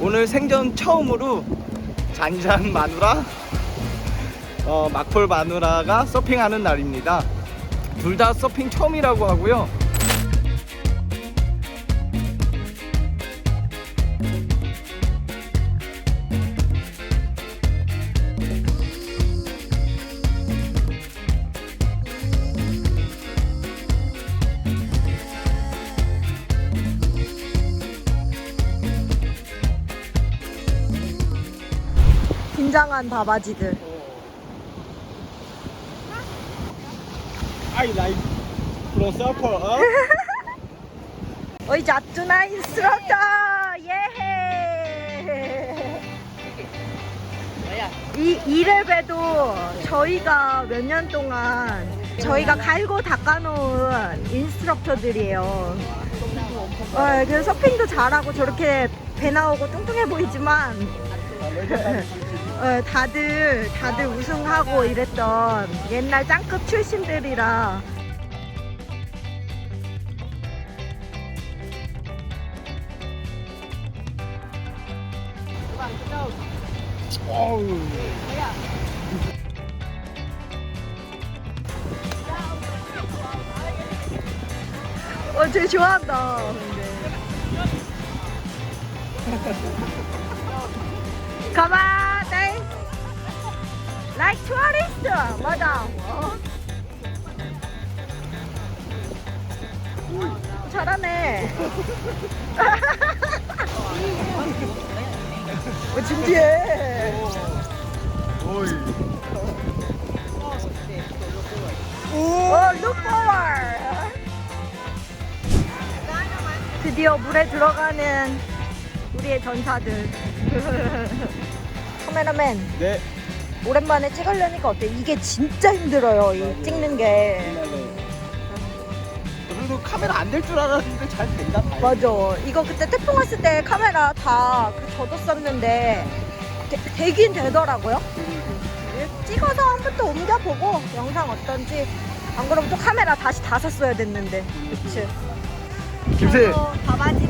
오늘 생전 처음으로 잔잔 마누라, 어, 막폴 마누라가 서핑하는 날입니다. 둘 다 서핑 처음이라고 하고요. 긴장한 바바지들. I like pro supper. 어? 어이 자투나 인스트럭터 예. 이 이레벨도 저희가 몇 년 동안 저희가 갈고 닦아놓은 인스트럭터들이에요. 어, 그래서 서핑도 잘하고 저렇게 배 나오고 뚱뚱해 보이지만 어, 다들 다들 우승하고 이랬던 옛날 짱급 출신들이라. 어, 쟤 좋아한다. Like tourist, 맞아. 어? 음, 잘하네. 어, 진지해. 오이. 어, look forward. 드디어 물에 들어가는 우리의 전사들. 카메라맨, 네. 오랜만에 찍으려니까 어때? 이게 진짜 힘들어요, 이 찍는 게. 그래도 카메라 안 될 줄 알았는데 잘 된다. 다행이다. 맞아. 이거 그때 태풍 왔을 때 카메라 다 그 젖었었는데 되, 되긴 되더라고요. 찍어서 한 번 또 옮겨보고 영상 어떤지 안 그러면 또 카메라 다시 다 샀어야 됐는데. 그치? 김세. 같이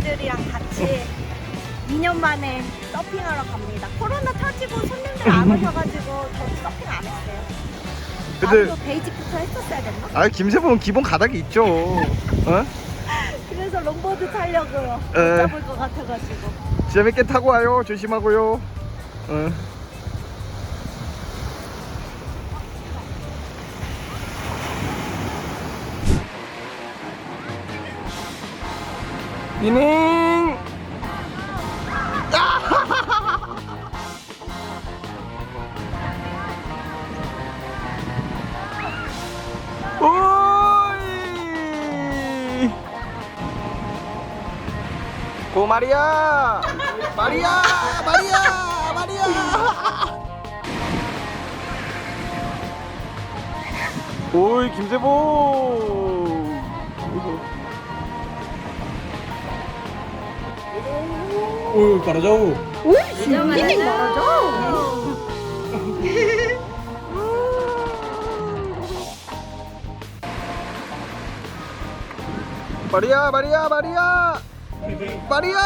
2년 만에 서핑하러 갑니다. 코로나 터지고 손님들 안 오셔가지고 저도 서핑 안 했어요. 근데 나도 베이직부터 했었어야 됐나? 아 김세범은 기본 가닥이 있죠. 어? 그래서 롱보드 타려고요. 못 에. 잡을 것 같아가지고. 재밌게 타고 와요. 조심하고요. 어. 미닝. 마리아. 마리아, 마리아, 마리아. 오이 김세보. 오, 가라자오. 오, 진짜 말하죠. 마리아, 마리아, 마리아. 마리아.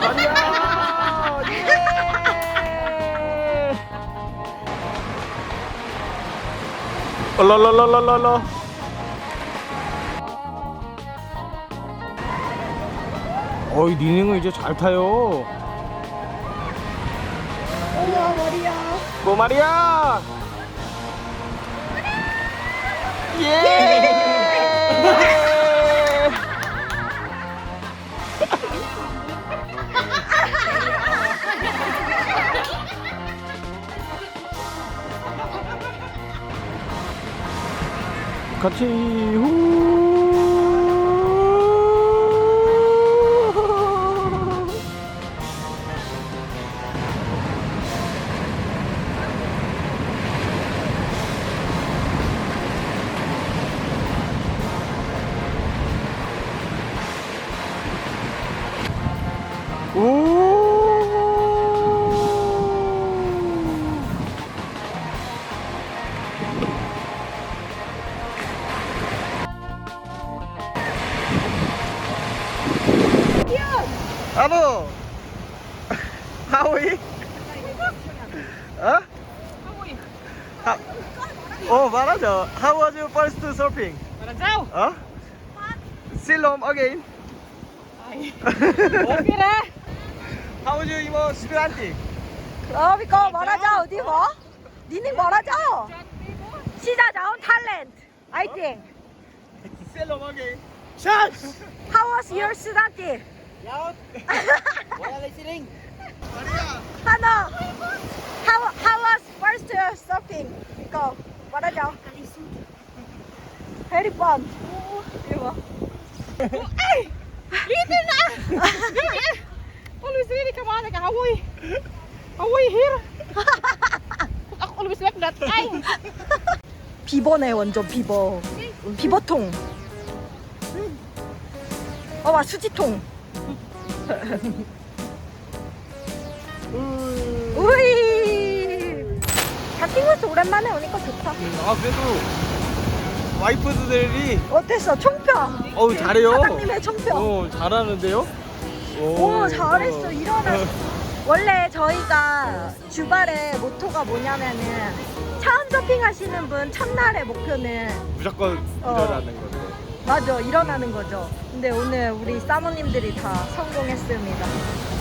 마리아. 예. 얼라라라라라. 어이 니닝은 이제 잘 타요. 어머 머리야. 고 마리아. 예. 같이 후. 아부 하우이 어? 하, 어 말하죠 How was your first surfing? Sao? 어? Silom again Okay na. How was your 이모 스튜던트? 그럼 이거 말하자 어디 뭐? 니네 말하자. 시자 자온 탤런트. I think. Silom again Shots! How was your student? Wala. How how was first. Very na. Always here. Ako always like that. Ay. 비버네 완전 비버. 비버통. 어, 와 수지통. 우이. 자팅호스 오랜만에 오니까 좋다. 아 그래도 와이프들이 어땠어? 총평. 어우 잘해요 사장님의 총평. 어 잘하는데요? 오, 잘했어. 일어나. 원래 저희가 주발의 모토가 뭐냐면은 처음 서핑 하시는 분 첫날의 목표는 무조건 어. 일어나는 건데 맞아 일어나는 거죠. 근데 오늘 우리 사모님들이 다 성공했습니다.